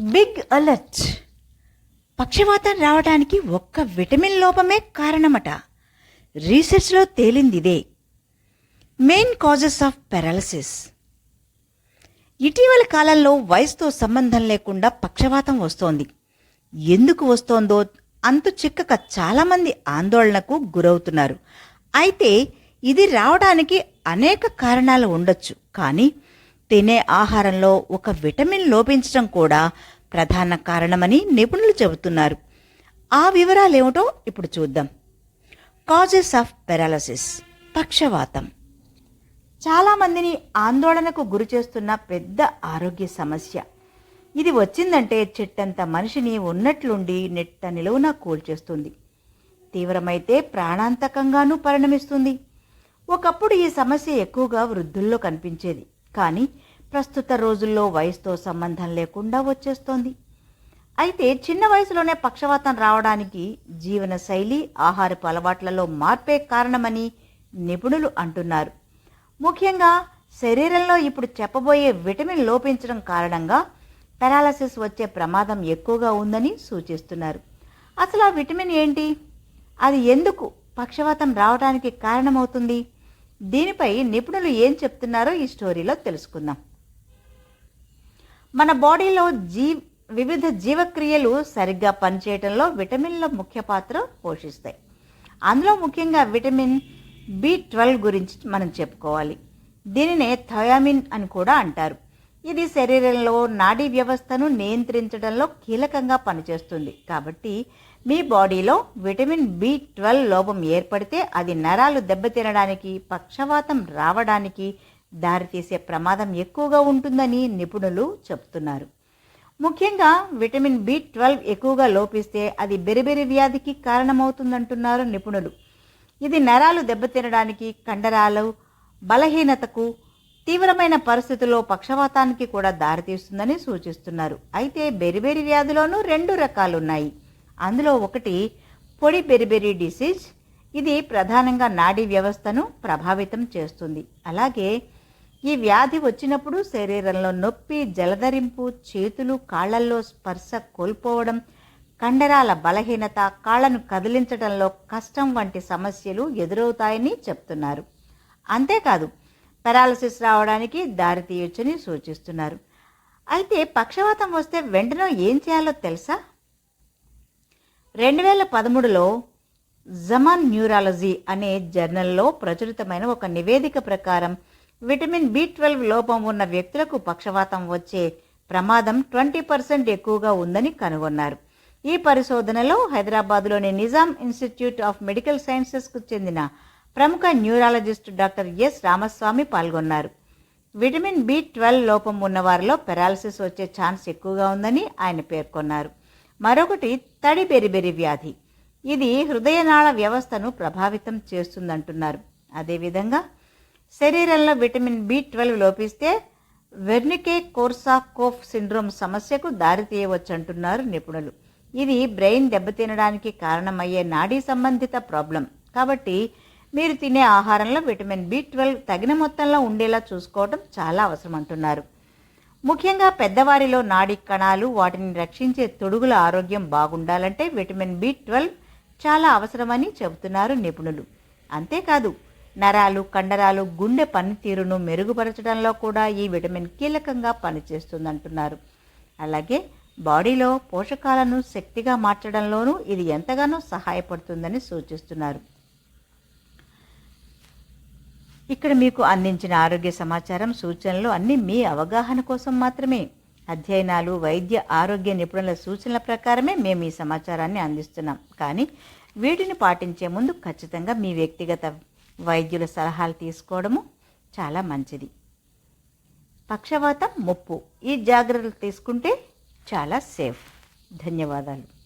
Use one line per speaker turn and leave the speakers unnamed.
Big alert. పక్షవాతం రావడానికి ఒక్క విటమిన్ లోపమే కారణమట. రీసెర్చ్లో తేలింది ఇదే. Main causes of paralysis. ఇటీవల కాలంలో వయసుతో సంబంధం లేకుండా పక్షవాతం వస్తోంది. ఎందుకు వస్తోందో అంతు చిక్కక చాలామంది ఆందోళనకు గురవుతున్నారు. అయితే ఇది రావడానికి అనేక కారణాలు ఉండొచ్చు. కానీ తినే ఆహారంలో ఒక విటమిన్ లోపించడం కూడా ప్రధాన కారణమని నిపుణులు చెబుతున్నారు. ఆ వివరాలు ఏమిటో ఇప్పుడు చూద్దాం. కాజెస్ ఆఫ్ పెరాలసిస్ పక్షవాతం. చాలామందిని ఆందోళనకు గురి చేస్తున్న పెద్ద ఆరోగ్య సమస్య. ఇది వచ్చిందంటే చెట్టంత మనిషిని ఉన్నట్లుండి నెట్ట నిలువున కూల్చేస్తుంది. తీవ్రమైతే ప్రాణాంతకంగానూ పరిణమిస్తుంది. ఒకప్పుడు ఈ సమస్య ఎక్కువగా వృద్ధుల్లో కనిపించేది. కానీ ప్రస్తుత రోజుల్లో వయసుతో సంబంధం లేకుండా వచ్చేస్తోంది. అయితే చిన్న వయసులోనే పక్షవాతం రావడానికి జీవన శైలి ఆహారపు అలవాట్లలో మార్పే కారణమని నిపుణులు అంటున్నారు. ముఖ్యంగా శరీరంలో ఇప్పుడు చెప్పబోయే విటమిన్ లోపించడం కారణంగా పెరాలసిస్ వచ్చే ప్రమాదం ఎక్కువగా ఉందని సూచిస్తున్నారు. అసలు ఆ విటమిన్ ఏంటి? అది ఎందుకు పక్షవాతం రావడానికి కారణమవుతుంది? దీనిపై నిపుణులు ఏం చెప్తున్నారో ఈ స్టోరీలో తెలుసుకుందాం. మన బాడీలో జీ వివిధ జీవక్రియలు సరిగ్గా పనిచేయటంలో విటమిన్ల ముఖ్య పాత్ర పోషిస్తాయి. అందులో ముఖ్యంగా విటమిన్ బి ట్వెల్వ్ గురించి మనం చెప్పుకోవాలి. దీనినే థయామిన్ అని కూడా అంటారు. ఇది శరీరంలో నాడీ వ్యవస్థను నియంత్రించడంలో కీలకంగా పనిచేస్తుంది. కాబట్టి మీ బాడీలో విటమిన్ బి ట్వెల్వ్ లోపం ఏర్పడితే అది నరాలు దెబ్బతినడానికి పక్షవాతం రావడానికి దారితీసే ప్రమాదం ఎక్కువగా ఉంటుందని నిపుణులు చెబుతున్నారు ముఖ్యంగా విటమిన్ బి ట్వెల్వ్ ఎక్కువగా లోపిస్తే అది బెరిబెరి వ్యాధికి కారణమవుతుందంటున్నారు నిపుణులు. ఇది నరాలు దెబ్బతినడానికి కండరాలు బలహీనతకు తీవ్రమైన పరిస్థితుల్లో పక్షవాతానికి కూడా దారితీస్తుందని సూచిస్తున్నారు. అయితే బెరిబెరి వ్యాధిలోనూ రెండు రకాలున్నాయి. అందులో ఒకటి పొడి బెరిబెరి డిసీజ్. ఇది ప్రధానంగా నాడీ వ్యవస్థను ప్రభావితం చేస్తుంది. అలాగే ఈ వ్యాధి వచ్చినప్పుడు శరీరంలో నొప్పి జలధరింపు చేతులు కాళ్ళల్లో స్పర్శ కోల్పోవడం కండరాల బలహీనత కాళ్ళను కదిలించడంలో కష్టం వంటి సమస్యలు ఎదురవుతాయని చెప్తున్నారు. అంతేకాదు పెరాలసిస్ రావడానికి దారితీయొచ్చని సూచిస్తున్నారు. అయితే పక్షవాతం వస్తే వెంటనే ఏం చేయాలో తెలుసా? రెండు వేల పదమూడులో జమాన్ న్యూరాలజీ అనే జర్నల్లో ప్రచురితమైన ఒక నివేదిక ప్రకారం విటమిన్ బి ట్వెల్వ్ లోపం ఉన్న వ్యక్తులకు పక్షవాతం వచ్చే ప్రమాదం ట్వంటీ పర్సెంట్ ఎక్కువగా ఉందని కనుగొన్నారు. ఈ పరిశోధనలో హైదరాబాద్లోని నిజాం ఇన్స్టిట్యూట్ ఆఫ్ మెడికల్ సైన్సెస్కు చెందిన ప్రముఖ న్యూరాలజిస్ట్ డాక్టర్ ఎస్ రామస్వామి పాల్గొన్నారు. విటమిన్ బి ట్వెల్వ్ లోపం ఉన్న వారిలో పెరాలసిస్ వచ్చే ఛాన్స్ ఎక్కువగా ఉందని ఆయన పేర్కొన్నారు. మరొకటి తడి బెరిబెరి వ్యాధి. ఇది హృదయనాళ వ్యవస్థను ప్రభావితం చేస్తుందంటున్నారు. అదేవిధంగా శరీరంలో విటమిన్ బి ట్వెల్వ్ లోపిస్తే వెర్నికే కోర్సాకోఫ్ సిండ్రోమ్ సమస్యకు దారితీయవచ్చంటున్నారు నిపుణులు. ఇది బ్రెయిన్ దెబ్బతినడానికి కారణమయ్యే నాడీ సంబంధిత ప్రాబ్లం. కాబట్టి మీరు తినే ఆహారంలో విటమిన్ బి ట్వెల్వ్ తగిన మొత్తంలో ఉండేలా చూసుకోవడం చాలా అవసరం అంటున్నారు ముఖ్యంగా పెద్దవారిలో నాడీ కణాలు వాటిని రక్షించే తొడుగుల ఆరోగ్యం బాగుండాలంటే విటమిన్ బి ట్వెల్వ్ చాలా అవసరమని చెబుతున్నారు నిపుణులు. అంతేకాదు నరాలు కండరాలు గుండె పనితీరును మెరుగుపరచడంలో కూడా ఈ విటమిన్ కీలకంగా పనిచేస్తుందంటున్నారు. అలాగే బాడీలో పోషకాలను శక్తిగా మార్చడంలోనూ ఇది ఎంతగానో సహాయపడుతుందని సూచిస్తున్నారు. ఇక్కడ మీకు అందించిన ఆరోగ్య సమాచారం సూచనలు అన్నీ మీ అవగాహన కోసం మాత్రమే. అధ్యయనాలు వైద్య ఆరోగ్య నిపుణుల సూచనల ప్రకారమే మేము ఈ సమాచారాన్ని అందిస్తున్నాం. కానీ వీటిని పాటించే ముందు ఖచ్చితంగా మీ వ్యక్తిగత వైద్యుల సలహాలు తీసుకోవడము చాలా మంచిది. పక్షవాతం ముప్పు ఈ జాగ్రత్తలు తీసుకుంటే చాలా సేఫ్. ధన్యవాదాలు.